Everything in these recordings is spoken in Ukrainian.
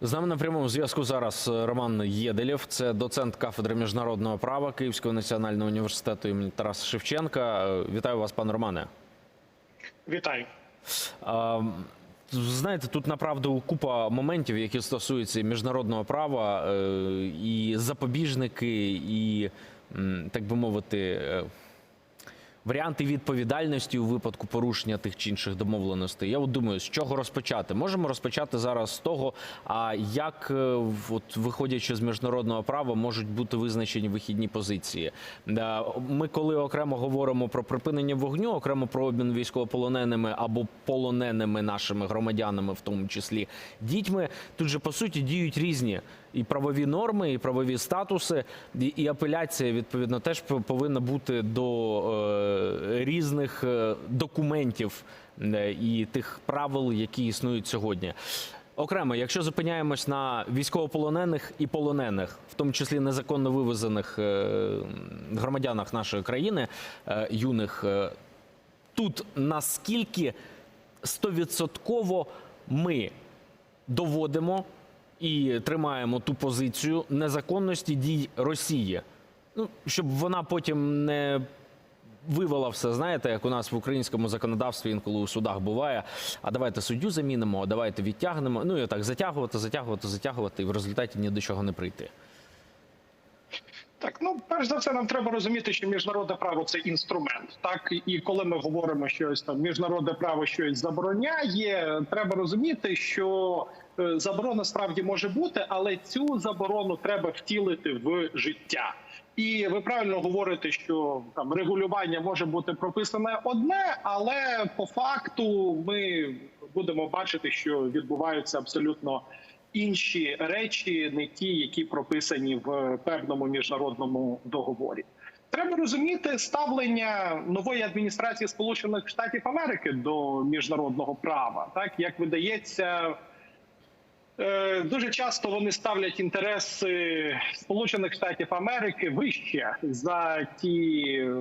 З нами на прямому зв'язку зараз е, Роман Єделєв, це доцент кафедри міжнародного права Київського національного університету імені Тараса Шевченка. Е, Вітаю вас, пане Романе. Вітаю. А, Знаєте, тут направду купа моментів, які стосуються міжнародного права, е, і запобіжники, і так би мовити. Е, Варіанти відповідальності у випадку порушення тих чи інших домовленостей. Я от думаю, з чого розпочати? Можемо розпочати зараз з того, а як, е, от, виходячи з міжнародного права, можуть бути визначені вихідні позиції. Ми, коли окремо говоримо про припинення вогню, окремо про обмін військовополоненими або полоненими нашими громадянами, в тому числі дітьми, тут же по суті діють різні і правові норми, і правові статуси, і, і апеляція відповідно теж повинна бути до е, різних е, документів е, і тих правил, які існують сьогодні. Окремо, якщо зупиняємось на військовополонених і полонених, в тому числі незаконно вивезених е, громадянах нашої країни, е, юних, тут наскільки стовідсотково ми доводимо і тримаємо ту позицію незаконності дій Росії, ну щоб вона потім не вивела все, знаєте, як у нас в українському законодавстві інколи у судах буває. А давайте суддю замінимо, а давайте відтягнемо. Ну і так затягувати, затягувати, затягувати, і в результаті ні до чого не прийти. Так, ну перш за все, нам треба розуміти, що міжнародне право це інструмент. Так і коли ми говоримо щось там, міжнародне право щось забороняє, треба розуміти, що е, заборона справді може бути, але цю заборону треба втілити в життя. І ви правильно говорите, що там регулювання може бути прописане одне, але по факту ми будемо бачити, що відбуваються абсолютно інші речі, не ті, які прописані в певному міжнародному договорі. Треба розуміти ставлення нової адміністрації Сполучених Штатів Америки до міжнародного права. Так як видається, е, дуже часто вони ставлять інтереси Сполучених Штатів Америки вище за ті е,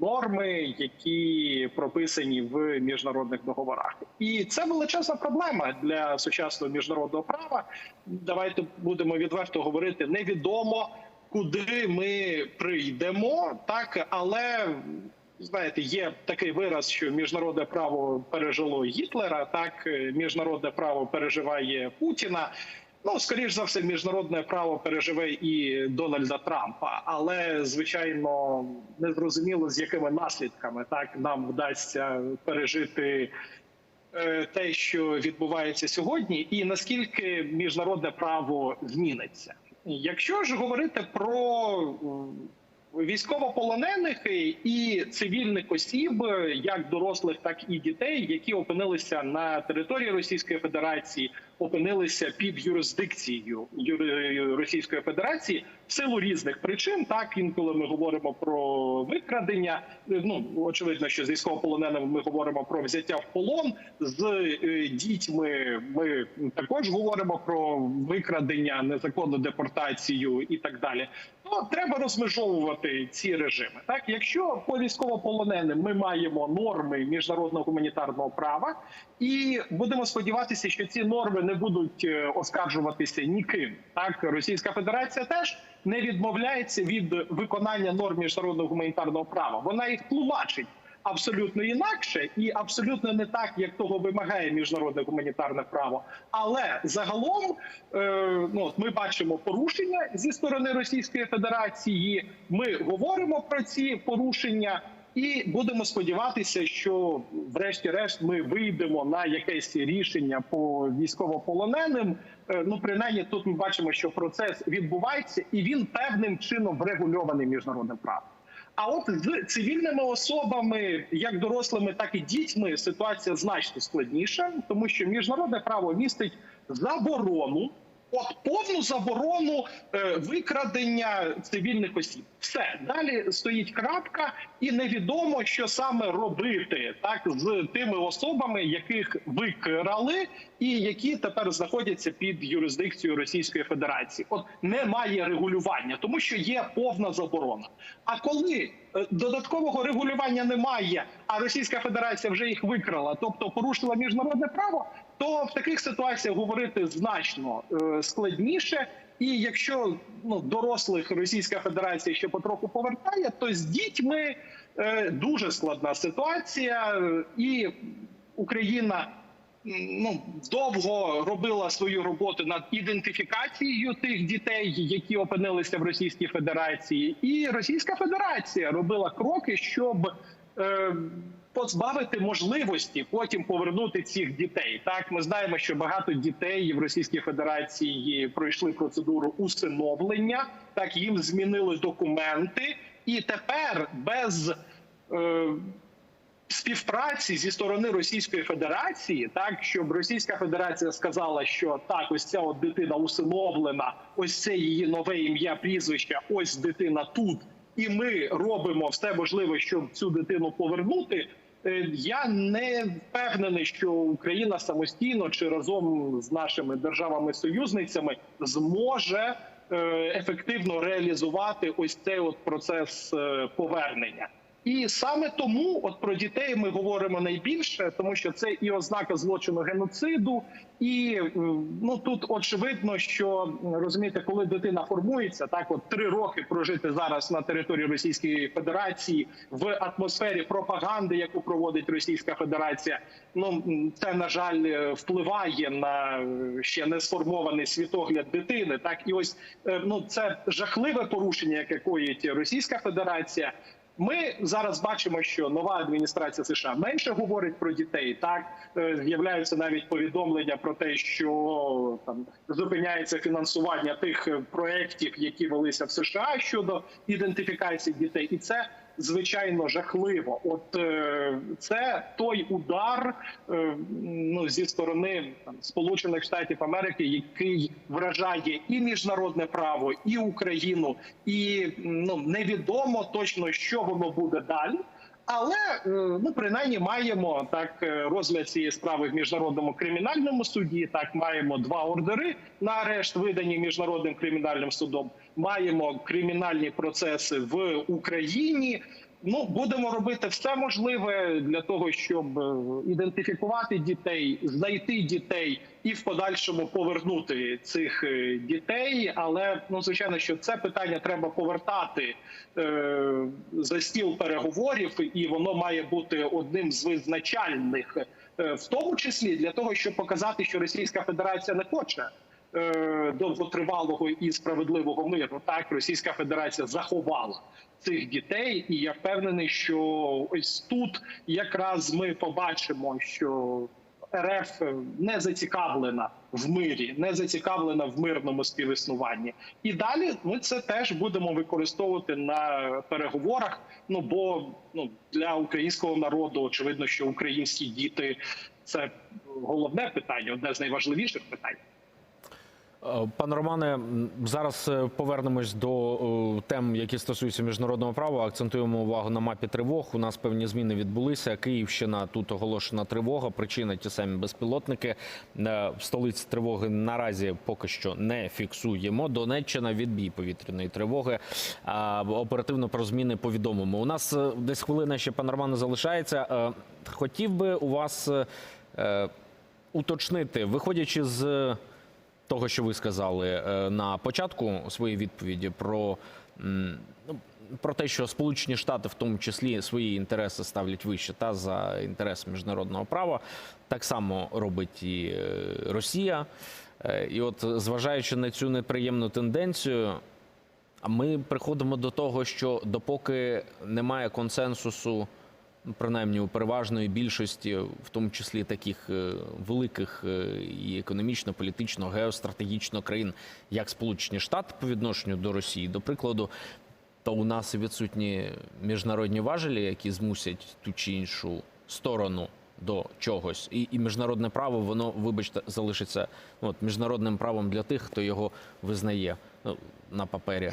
норми, які прописані в міжнародних договорах, і це величезна проблема для сучасного міжнародного права. Давайте будемо відверто говорити. Невідомо куди ми прийдемо, так але знаєте, є такий вираз, що міжнародне право пережило Гітлера, так е, міжнародне право переживає Путіна. Ну, скоріш за все, міжнародне право переживе і Дональда Трампа, але звичайно незрозуміло з якими наслідками так нам вдасться пережити е, те, що відбувається сьогодні, і наскільки міжнародне право зміниться. Якщо ж говорити про військовополонених і цивільних осіб, як дорослих, так і дітей, які опинилися на території Російської Федерації, опинилися під юрисдикцією Російської Федерації в силу різних причин. Так інколи ми говоримо про викрадення. Ну очевидно, що з військовополоненими ми говоримо про взяття в полон з е, дітьми. Ми також говоримо про викрадення, незаконну депортацію і так далі. Ну треба розмежовувати ці режими. Так, якщо по військовополоненим ми маємо норми міжнародного гуманітарного права, і будемо сподіватися, що ці норми не будуть е, оскаржуватися ніким. Так, Російська Федерація теж не відмовляється від виконання норм міжнародного гуманітарного права. Вона їх тлумачить. Абсолютно інакше і абсолютно не так, як того вимагає міжнародне гуманітарне право. Але загалом е, ну ми бачимо порушення зі сторони Російської Федерації. Ми говоримо про ці порушення. І будемо сподіватися, що, врешті-решт, ми вийдемо на якесь рішення по військовополоненим. Е, Ну, принаймні, тут ми бачимо, що процес відбувається, і він певним чином врегульований міжнародним правом. А от з цивільними особами, як дорослими, так і дітьми, ситуація значно складніша, тому що міжнародне право містить заборону. От повну заборону е, викрадення цивільних осіб. Все далі стоїть крапка, і невідомо, що саме робити так з тими особами, яких викрали, і які тепер знаходяться під юрисдикцією Російської Федерації. От немає регулювання, тому що є повна заборона. А коли е, додаткового регулювання немає, а Російська Федерація вже їх викрала, тобто порушила міжнародне право, то в таких ситуаціях говорити значно е, складніше. І якщо ну дорослих Російська Федерація ще потроху повертає, то з дітьми е, дуже складна ситуація, і Україна ну довго робила свою роботу над ідентифікацією тих дітей, які опинилися в Російській Федерації, і Російська Федерація робила кроки, щоб е, позбавити можливості потім повернути цих дітей. Так ми знаємо, що багато дітей в Російській Федерації пройшли процедуру усиновлення, так їм змінили документи, і тепер без е, співпраці зі сторони Російської Федерації, так щоб Російська Федерація сказала, що так, ось ця от дитина усиновлена, ось це її нове ім'я, прізвище, ось дитина тут, і ми робимо все можливе, щоб цю дитину повернути. Е, Я не впевнений, що Україна самостійно чи разом з нашими державами-союзницями зможе е, ефективно реалізувати ось цей от процес е, повернення. І саме тому, от про дітей ми говоримо найбільше, тому що це і ознака злочину геноциду, і ну тут очевидно, що розумієте, коли дитина формується, так от три роки прожити зараз на території Російської Федерації в атмосфері пропаганди, яку проводить Російська Федерація. Ну це на жаль е, впливає на е, ще не сформований світогляд дитини. Так і ось е, ну це жахливе порушення, яке коїть Російська Федерація. Ми зараз бачимо, що нова адміністрація США менше говорить про дітей. Так Е, з'являються навіть повідомлення про те, що там зупиняється фінансування тих е, проєктів, які велися в США щодо ідентифікації дітей, і це звичайно жахливо. От е, це той удар е, ну зі сторони там, Сполучених Штатів Америки, який вражає і міжнародне право, і Україну, і ну невідомо точно, що воно буде далі. Але ми ну принаймні маємо так е, розгляд цієї справи в міжнародному кримінальному суді. Так маємо два ордери на арешт, видані міжнародним кримінальним судом. Маємо кримінальні процеси в Україні. Ну будемо робити все можливе для того, щоб е, ідентифікувати дітей, знайти дітей і в подальшому повернути цих е, дітей. Але ну звичайно, що це питання треба повертати е, за стіл переговорів, і воно має бути одним з визначальних, е, в тому числі для того, щоб показати, що Російська Федерація не хоче. е, Довготривалого і справедливого миру так Російська Федерація заховала цих дітей, і я впевнений, що ось тут якраз ми побачимо, що РФ не зацікавлена в мирі, не зацікавлена в мирному співіснуванні. І далі ми це теж будемо використовувати на переговорах. Ну бо ну для українського народу очевидно, що українські діти це головне питання, одне з найважливіших питань. Е, Пане Романе, зараз е, повернемось до е, тем, які стосуються міжнародного права. Акцентуємо увагу на мапі тривог. У нас певні зміни відбулися. Київщина тут оголошена тривога. Причина ті самі безпілотники. Столиці тривоги наразі поки що не фіксуємо. Донеччина відбій повітряної тривоги. Оперативно про зміни повідомимо. У нас десь хвилина ще пане Романе залишається. Хотів би у вас уточнити, виходячи з того, що ви сказали е, на початку своєї відповіді про, ну, про те, що Сполучені Штати в тому числі свої інтереси ставлять вище та за інтерес міжнародного права, так само робить і е, Росія. Е, І от, зважаючи на цю неприємну тенденцію, ми приходимо до того, що допоки немає консенсусу, принаймні у переважної більшості, в тому числі таких е, великих е, і економічно, політично, геостратегічно країн, як Сполучені Штати по відношенню до Росії, до прикладу, то у нас відсутні міжнародні важелі, які змусять ту чи іншу сторону до чогось, і, і міжнародне право, воно, вибачте, залишиться ну, от, міжнародним правом для тих, хто його визнає ну, на папері.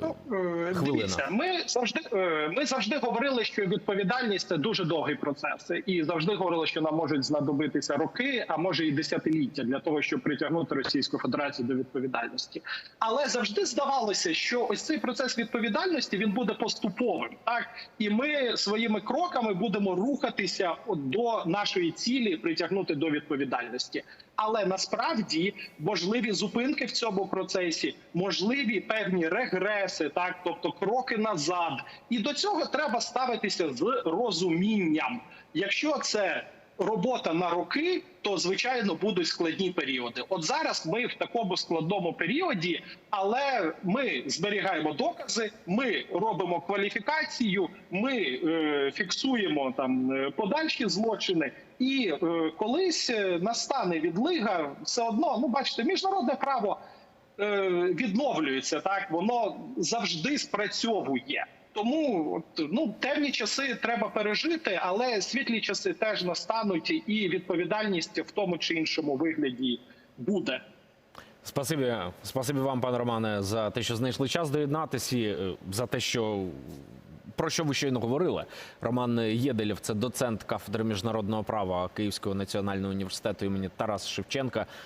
Ну, е, Хвилина. дивіться, ми завжди е, ми завжди говорили, що відповідальність це дуже довгий процес, і завжди говорили, що нам можуть знадобитися роки, а може і десятиліття для того, щоб притягнути Російську Федерацію до відповідальності. Але завжди здавалося, що ось цей процес відповідальності він буде поступовим, так і ми своїми кроками будемо рухатися до нашої цілі притягнути до відповідальності. Але насправді можливі зупинки в цьому процесі, можливі певні регреси, так тобто кроки назад, і до цього треба ставитися з розумінням. Якщо це робота на роки, то звичайно будуть складні періоди. От зараз ми в такому складному періоді, але ми зберігаємо докази, ми робимо кваліфікацію, ми е, фіксуємо там е, подальші злочини. І е, колись е, настане відлига, все одно, ну бачите, міжнародне право відновлюється, так воно завжди спрацьовує. Тому ну темні часи треба пережити, але світлі часи теж настануть, і відповідальність в тому чи іншому вигляді буде. Спасибі, спасибі вам, пане Романе, за те, що знайшли час доєднатися, е, за те, що про що ви щойно говорили. Роман Єделєв, це доцент кафедри міжнародного права Київського національного університету імені Тараса Шевченка.